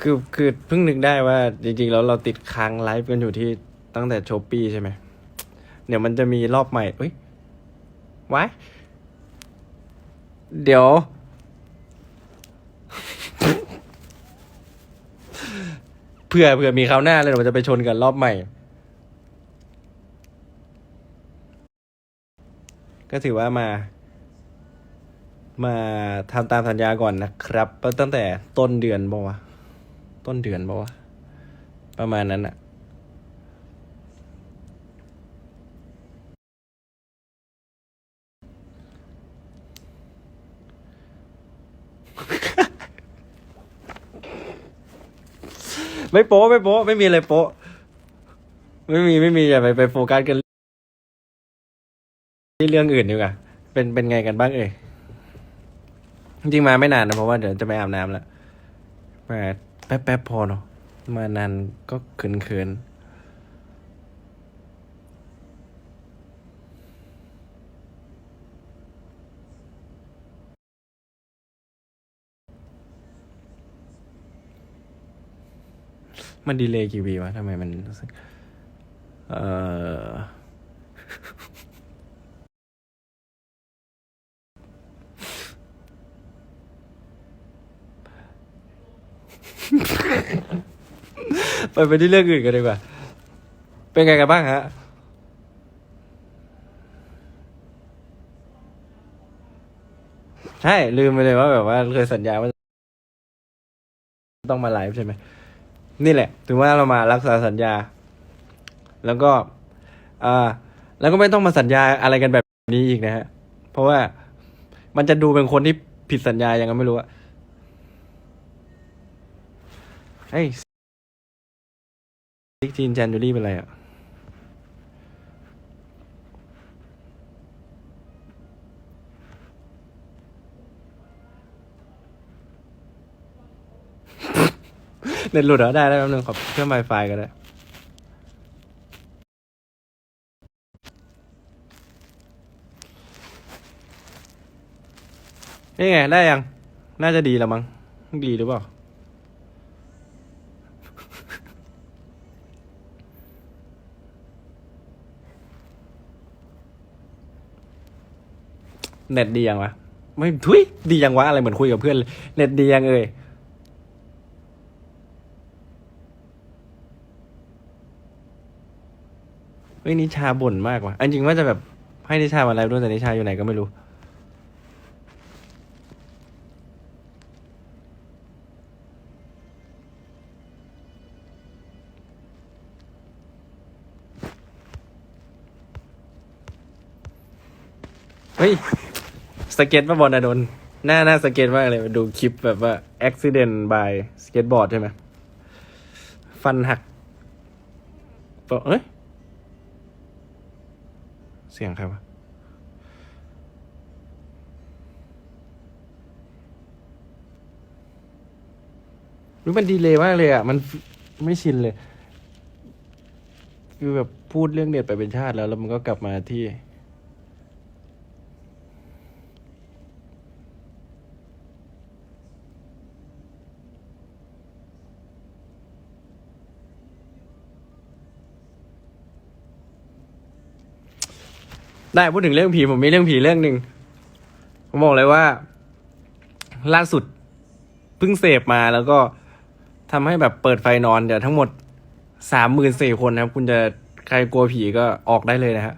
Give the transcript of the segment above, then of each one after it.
คือคือเพิ่งนึกได้ว่าจริงๆแล้วเราติดค้างไลฟ์กันอยู่ที่ตั้งแต่โชปปี้ใช่ไหมเดี๋ยวมันจะมีรอบใหม่เอ้ยไว้เดี๋ยว เผื่อเผื่อมีคราวหน้าเลยเดี๋ยวจะไปชนกันรอบใหม่ ก็ถือว่ามา มาทำตามสัญญาก่อนนะครับตั้งแต่ต้นเดือนบอกวะ ต้นเดือนบอกวะ ประมาณนั้นอะไม่โป๊ไม่โป๊ไม่มีอะไรโป๊ไม่มีไม่มีอย่าไปไปโฟกัสกันที่เรื่องอื่นดีกว่าเป็นเป็นไงกันบ้างเอ่ยจริงมาไม่นานนะเพราะว่าเดี๋ยวจะไปอาบน้ำแล้วมา แป๊บแป๊บๆพอเนาะมานานก็เขินเขินๆมันดีเลย์กี่วีวะทำไมมันรู้สึกเออ ไปไปที่เรื่องอื่นกันดีกว่า เป็นไงกันบ้างฮะ ใช่ ลืมไปเลยว่าแบบว่าเคยสัญญาว่าต้องมาไลฟ์ใช่ไหม นี่แหละถึงว่าเรามารักษาสัญญา แล้วก็อ่าแล้วก็ไม่ต้องมาสัญญาอะไรกันแบบนี้อีกนะฮะ เพราะว่ามันจะดูเป็นคนที่ผิดสัญญายังไงไม่รู้อะเฮ้ย ซิกจีนจันจูรี่เป็นไรอะ เน็ตหลุดเหรอได้ได้แป๊บนึงขอเชื่อม Wi-Fi ก็ได้ นี่ไง ได้ยัง น่าจะดีแล้วมั้ง ดีหรือเปล่า เน็ตดียังวะ ไม่ทุยดียังวะอะไรเหมือนคุยกับเพื่อน เน็ตดียังเอ่ยเฮ้ยนิชาบ่นมากว่ะอันจริงว่าจะแบบให้นิชามาไลฟ์ด้วยแต่นิชาอยู่ไหนก็ไม่รู้เฮ้ย สเก็ตมาบอลนะโดนหน้าหน้าสเก็ตมากเลยดูคลิปแบบว่า accident by skateboard ใช่ไหมฟันหักบอกเอ้ย เสียงใครวะรู้มันดีเลยมากเลยอะ มันไม่ชินเลยคือแบบพูดเรื่องเด็ดไปเป็นชาติแล้ว แล้วมันก็กลับมาที่ ได้พูดถึงเรื่องผีผมมีเรื่องผีเรื่องหนึ่งผมบอกเลยว่า ล่าสุดเพิ่งเสพมาแล้วก็ทำให้แบบเปิดไฟนอนเดี๋ยวทั้งหมดสามหมื่นสี่คนนะครับ คุณจะใครกลัวผีก็ออกได้เลยนะฮะ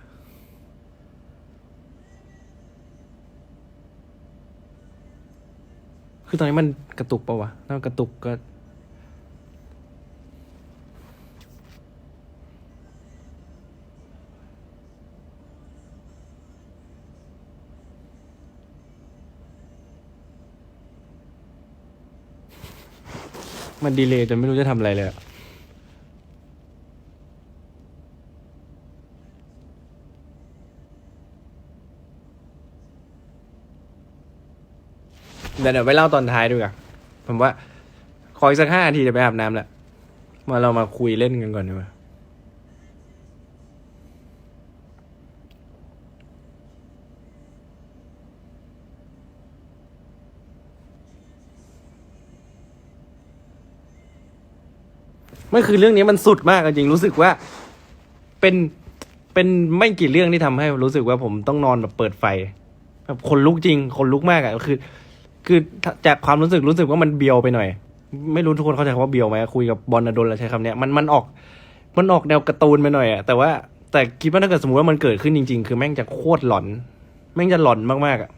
คือตอนนี้มันกระตุกปะวะถ้ากระตุกก็ มันดีเลยจนไม่รู้จะทำอะไรเลยอะเดี๋ยวเดี๋ยวไปเล่าตอนท้ายดีกว่าผมว่า ขออีกสักห้านาทีจะไปอาบน้ำแล้วมาเรามาคุยเล่นกันก่อนดีกว่า ไม่คือเรื่องนี้มันสุดมากจริงรู้สึกว่าเป็นเป็นไม่กี่เรื่องที่ทำให้รู้สึกว่าผมต้องนอนแบบเปิดไฟแบบคนลุกจริง คนลุกมากอะคือ คือจากความรู้สึกรู้สึกว่ามันเบียวไปหน่อย ไม่รู้ทุกคนเข้าใจว่าเบียวไหมคุยกับบอลนดลแล้วใช้คำเนี้ยมันมันออก มันออกแนวการ์ตูนไปหน่อยอะแต่ว่าแต่คิดว่าถ้าเกิดสมมติว่ามันเกิดขึ้นจริง ๆ คือแม่งจะโคตรหลอน แม่งจะหลอนมากๆอะ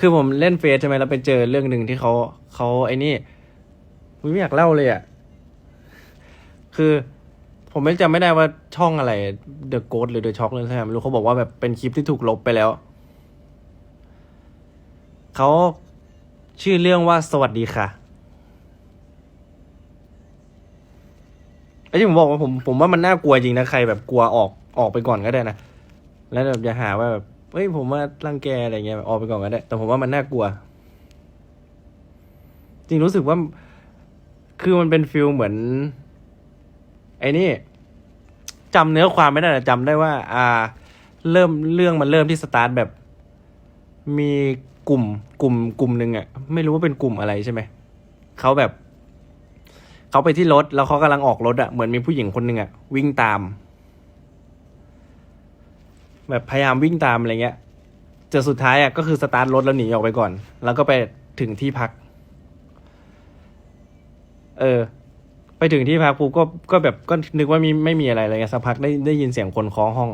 คือผมเล่นเฟซใช่ไหมแล้วไปเจอเรื่องหนึ่งที่เขาเขาไอ้นี่ไม่อยากเล่าเลยอะ คือ ผมไม่จำไม่ได้ว่าช่องอะไร The Ghost หรือ The Shock เลยใช่ไหมไม่รู้เขาบอกว่าแบบเป็นคลิปที่ถูกลบไปแล้วเขาชื่อเรื่องว่าสวัสดีค่ะไอ้ที่ผมบอกว่าผมผมว่ามันน่ากลัวจริงนะใครแบบกลัวออกออกไปก่อนก็ได้นะแล้วแบบอย่าหาว่าแบบเฮ้ยผมว่ารังแกอะไรเงี้ยออกไปก่อนก็ได้ แต่ผมว่ามันน่ากลัว จริงรู้สึกว่า คือมันเป็นฟิลเหมือน ไอ้นี่จำเนื้อความไม่ได้แต่จำได้ว่า อ่า เริ่มเรื่องมันเริ่มที่สตาร์ทแบบ มีกลุ่มกลุ่มกลุ่มหนึ่งอะไม่รู้ว่าเป็นกลุ่มอะไรใช่ไหมเขาแบบเขาไปที่รถแล้วเขากำลังออกรถอะเหมือนมีผู้หญิงคนหนึ่งอะวิ่งตาม แบบพยายามวิ่งตามอะไรเงี้ยจนสุดท้ายอะก็คือสตาร์ทรถแล้วหนีออกไปก่อน แล้วก็ไปถึงที่พัก เออ ไปถึงที่พักปุ๊บก็ก็แบบก็นึกว่ามีไม่มีอะไรเงี้ยสักพักได้ได้ยินเสียงคนเคาะห้อง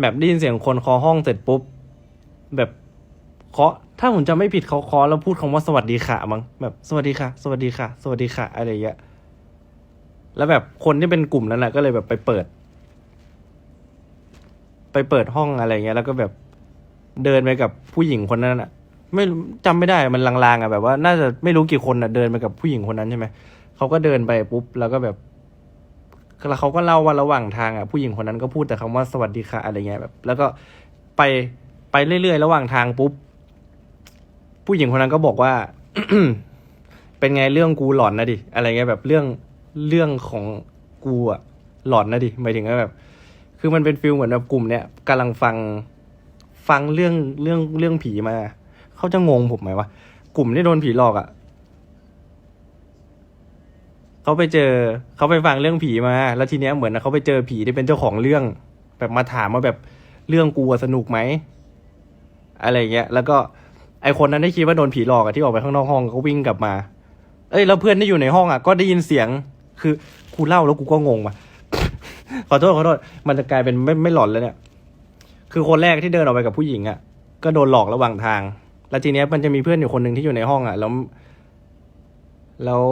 แบบได้ยินเสียงคนเคาะห้องเสร็จปุ๊บ แบบเคาะถ้าผมจำไม่ผิดเขาเคาะแล้วพูดคำว่าสวัสดีค่ะมั้งแบบสวัสดีค่ะ สวัสดีค่ะ สวัสดีค่ะอะไรอย่างเงี้ยแล้วแบบคนที่เป็นกลุ่มนั้นแหละก็เลยแบบไปเปิด ไปเปิดห้องอะไรเงี้ย แล้วก็แบบเดินไปกับผู้หญิงคนนั้นอะ ไม่รู้จำไม่ได้มันลางๆอะแบบว่าน่าจะไม่รู้กี่คนอะเดินไปกับผู้หญิงคนนั้นใช่ไหมเขาก็เดินไปปุ๊บแล้วก็แบบแล้วเขาก็เล่าว่าระหว่างทางอะผู้หญิงคนนั้นก็พูดแต่คำว่าสวัสดีค่ะอะไรเงี้ยแบบ แล้วก็ไปไปเรื่อยๆระหว่างทางปุ๊บผู้หญิงคนนั้นก็บอกว่าเป็นไงเรื่องกูหลอนนะดิอะไรเงี้ยแบบเรื่องเรื่องของกูอะหลอนนะดิหมายถึงว่าแบบ คือมันเป็นฟิลเหมือนแบบกลุ่มเนี้ยกำลังฟังฟังเรื่องเรื่องเรื่องผีมา เขาจะงงผมไหมวะกลุ่มที่โดนผีหลอกอะ่ะเขาไปเจอเขาไปฟังเรื่องผีมา แล้วทีเนี้ยเหมือนเขาไปเจอผีที่เป็นเจ้าของเรื่อง แบบมาถามว่าแบบเรื่องกูอะสนุกไหมอะไรเงี้ย แล้วก็ไอคนนั้นได้คิดว่าโดนผีหลอกอะที่ออกไปข้างนอกห้องเขาวิ่งกลับมา เอ้ยแล้วเพื่อนที่อยู่ในห้องอะก็ได้ยินเสียง คือกูเล่าแล้วกูก็งงว่ะขอโทษขอโทษมันจะกลายเป็นไม่ไม่หลอนแล้วเนี่ย คือคนแรกที่เดินออกไปกับผู้หญิงอะก็โดนหลอกระหว่างทาง แล้วทีเนี้ยมันจะมีเพื่อนอยู่คนหนึ่งที่อยู่ในห้องอะ แล้ว แล้ว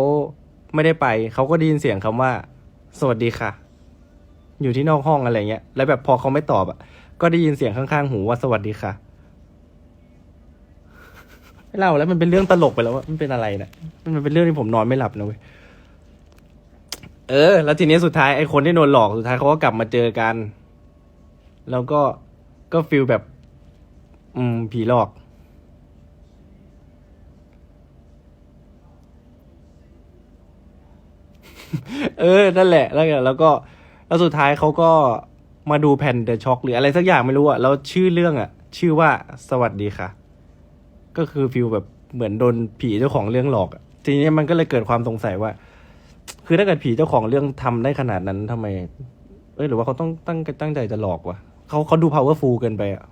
ไม่ได้ไป เขาก็ได้ยินเสียงคำว่า สวัสดีค่ะ อยู่ที่นอกห้องอะไรเงี้ย แล้วแบบพอเขาไม่ตอบอะ ก็ได้ยินเสียงข้างๆหูว่าสวัสดีค่ะไม่เล่าแล้วมันเป็นเรื่องตลกไปแล้วว่ามันเป็นอะไรนะมันเป็นเรื่องที่ผมนอนไม่หลับนะเว้ยเออ แล้วทีนี้สุดท้ายไอ้คนที่โดนหลอกสุดท้ายเขาก็กลับมาเจอกัน แล้วก็ก็ฟิลแบบ อืม ผีหลอก เออ นั่นแหละ แล้วก็แล้วก็แล้วสุดท้ายเขาก็มาดูแผ่นเดอะช็อคหรืออะไรสักอย่างไม่รู้อะแล้วชื่อเรื่องอะชื่อว่าสวัสดีค่ะ ก็คือฟิลแบบเหมือนโดนผีเจ้าของเรื่องหลอกอะทีนี้มันก็เลยเกิดความสงสัยว่า คือถ้าเกิดผีเจ้าของเรื่องทำได้ขนาดนั้นทำไม เอ้ยหรือว่าเขาต้องตั้งตั้งใจจะหลอกวะเขาเขาดู powerful เกินไปอะ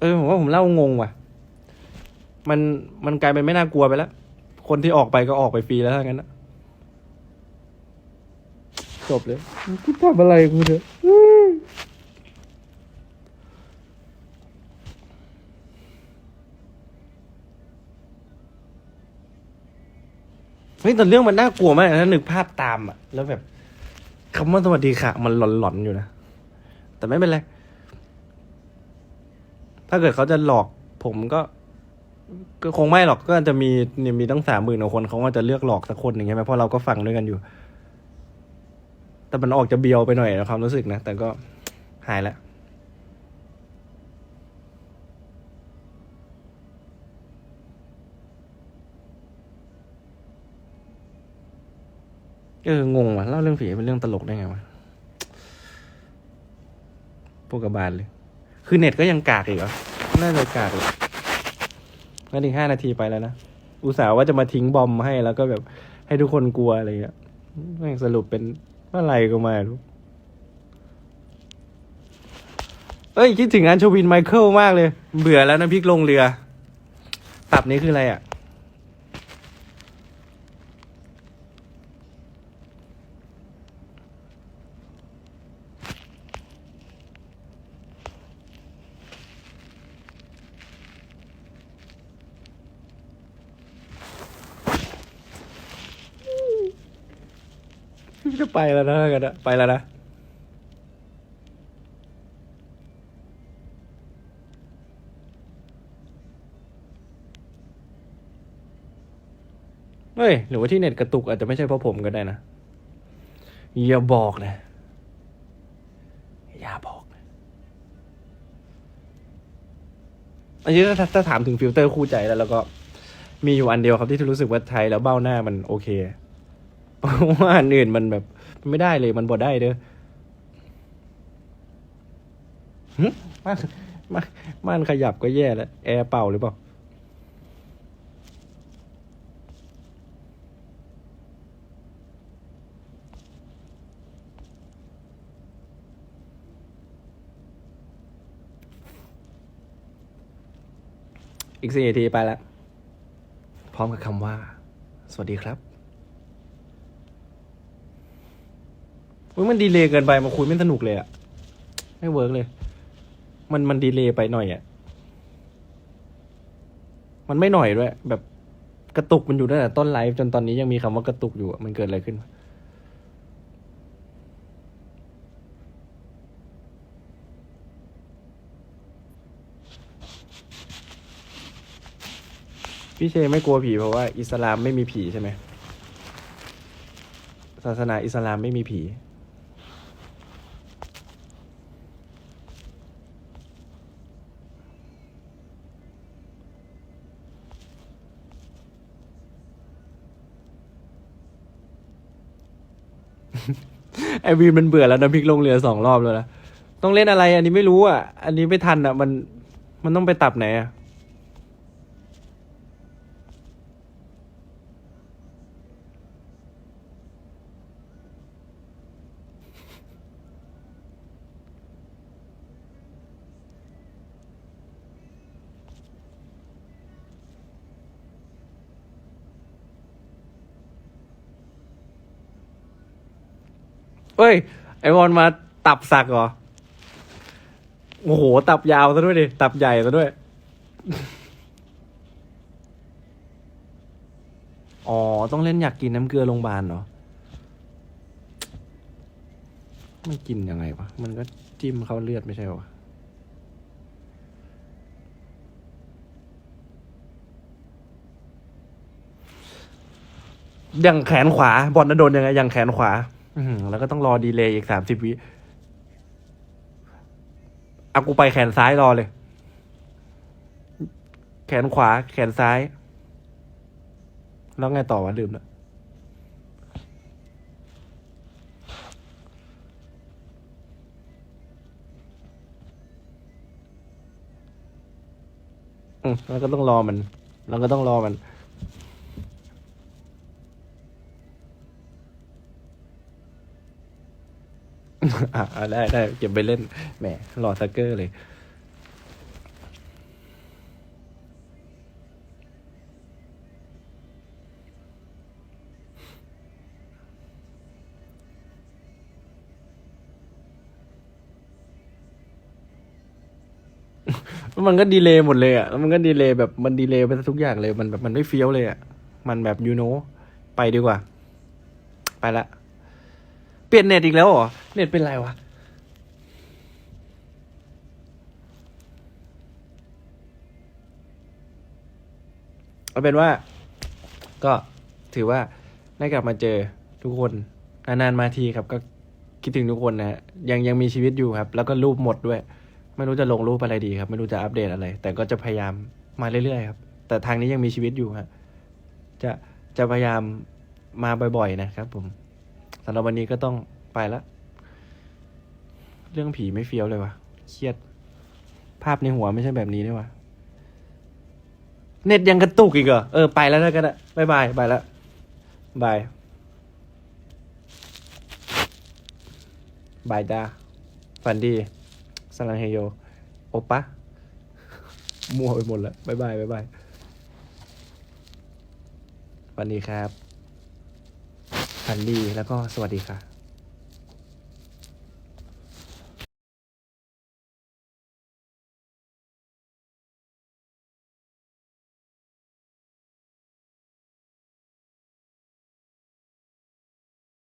เออผมว่าผมเล่างงว่ะ มันมันกลายเป็นไม่น่ากลัวไปแล้ว คนที่ออกไปก็ออกไปฟรีแล้วถ้างั้นนะจบเลยกูทำอะไรกูเนี่ยเฮ้ยแต่เรื่องมันน่ากลัวมากนะถ้านึกภาพตามอะ แล้วแบบคำว่าสวัสดีค่ะ มันหลอนๆอยู่นะ แต่ไม่เป็นไร ถ้าเกิดเขาจะหลอกผมก็ ก็คงไม่หรอกก็จะมีเนี่ยมีตั้งสามหมื่นกว่าคนเขาก็จะเลือกหลอกสักคนหนึ่งใช่ไหมเพราะเราก็ฟังด้วยกันอยู่ แต่มันออกจะเบียวไปหน่อยนะความรู้สึกนะ แต่ก็หายแล้วเอองงว่ะเล่าเรื่องผีเป็นเรื่องตลกได้ไงวะพวกกระบาลเลย คือเน็ตก็ยังกากอีกเหรอ น่าจะกากเลยงั้นอีกห้านาทีไปแล้วนะ อุตส่าห์ว่าจะมาทิ้งบอมให้แล้วก็แบบให้ทุกคนกลัวอะไรอย่างเงี้ยแม่งสรุปเป็นอะไรก็ไม่รู้ เอ้ย คิดถึงอันชวินไมเคิลมากเลย เบื่อแล้วนะพริกลงเรือตับนี้คืออะไรอะ จะไปแล้วนะกันนะไปแล้วนะเฮ้ย หรือว่าที่เน็ตกระตุกอาจจะไม่ใช่เพราะผมก็ได้นะ อย่าบอกนะ อย่าบอกนะอันนี้ถ้าถ้าถามถึงฟิลเตอร์คู่ใจแล้ว แล้วก็มีอยู่อันเดียวครับที่รู้สึกว่าไทยแล้วเบ้าหน้ามันโอเค ว่าอันอื่นมันแบบไม่ได้เลยมันบดได้เด้อหึมันมันมันขยับก็แย่แล้ว แอร์เป่าหรือเปล่า อีกสี่นาทีไปแล้ว พร้อมกับคำว่า สวัสดีครับ อุ๊ยมันดีเลย์เกินไปมาคุยไม่สนุกเลยอะไม่เวิร์กเลย มันมันดีเลย์ไปหน่อยอะมันไม่หน่อยด้วย แบบกระตุกมันอยู่ตั้งแต่ต้นไลฟ์จนตอนนี้ยังมีคำว่ากระตุกอยู่มันเกิดอะไรขึ้น พี่เชไม่กลัวผีเพราะว่า อิสลามไม่มีผีใช่ไหมศาสนาอิสลามไม่มีผี ไอวีมันเบื่อแล้วน้ำพริกลงเรือสองรอบแล้วนะต้องเล่นอะไร อันนี้ไม่รู้อะ อันนี้ไม่ทันอะ มันมันต้องไปตับไหนอะ เอ้ย ไอวอนมาตับสักเหรอ โอ้โห ตับยาวซะด้วยดิ ตับใหญ่ซะด้วย อ๋อ ต้องเล่นอยากกินน้ำเกลือโรงพยาบาลเหรอมันกินยังไงวะ มันก็จิ้มเข้าเลือดไม่ใช่หรอวะอย่างแขนขวา บอลนโดนยังไงอย่างแขนขวา แล้วก็ต้องรอดีเลย์อีกสามสิบวิเอากูไปแขนซ้ายรอเลย แขนขวา แขนซ้าย แล้วไงต่อวะลืมแล้วแล้วก็ต้องรอมัน แล้วก็ต้องรอมัน อ่าได้ได้เก็บไปเล่นแหมรอซักเกอร์เลยมันก็ดีเลย์หมดเลยอะแล้วมันก็ดีเลย์แบบมันดีเลย์ไปทุกอย่างเลย มันแบบมันไม่เฟี้ยวเลยอะ มันแบบยูโน ไปดีกว่า ไปละ เปลี่ยนเน็ตอีกแล้วเหรอ เน็ตเป็นไรวะ เอาเป็นว่า ก็ถือว่าได้กลับมาเจอทุกคน นานๆมาทีครับ ก็คิดถึงทุกคนนะฮะยังยังมีชีวิตอยู่ครับ แล้วก็รูปหมดด้วย ไม่รู้จะลงรูปอะไรดีครับ ไม่รู้จะอัปเดตอะไร แต่ก็จะพยายามมาเรื่อยๆครับ แต่ทางนี้ยังมีชีวิตอยู่ฮะ จะจะพยายามมาบ่อยๆนะครับผม สำหรับวันนี้ก็ต้องไปละ เรื่องผีไม่เฟี้ยวเลยวะเครียด ภาพในหัวไม่ใช่แบบนี้ด้วยวะเน็ตยังกระตุกอีกเหรอ เออ ไปแล้วแล้วก็ได้บายบายไปแล้วบาย บายจ้าฝันดีสลังเฮโย โอปะมั่วไปหมดแล้วบายบายบายบายฝันดีครับ ฝันดีแล้วก็สวัสดีค่ะ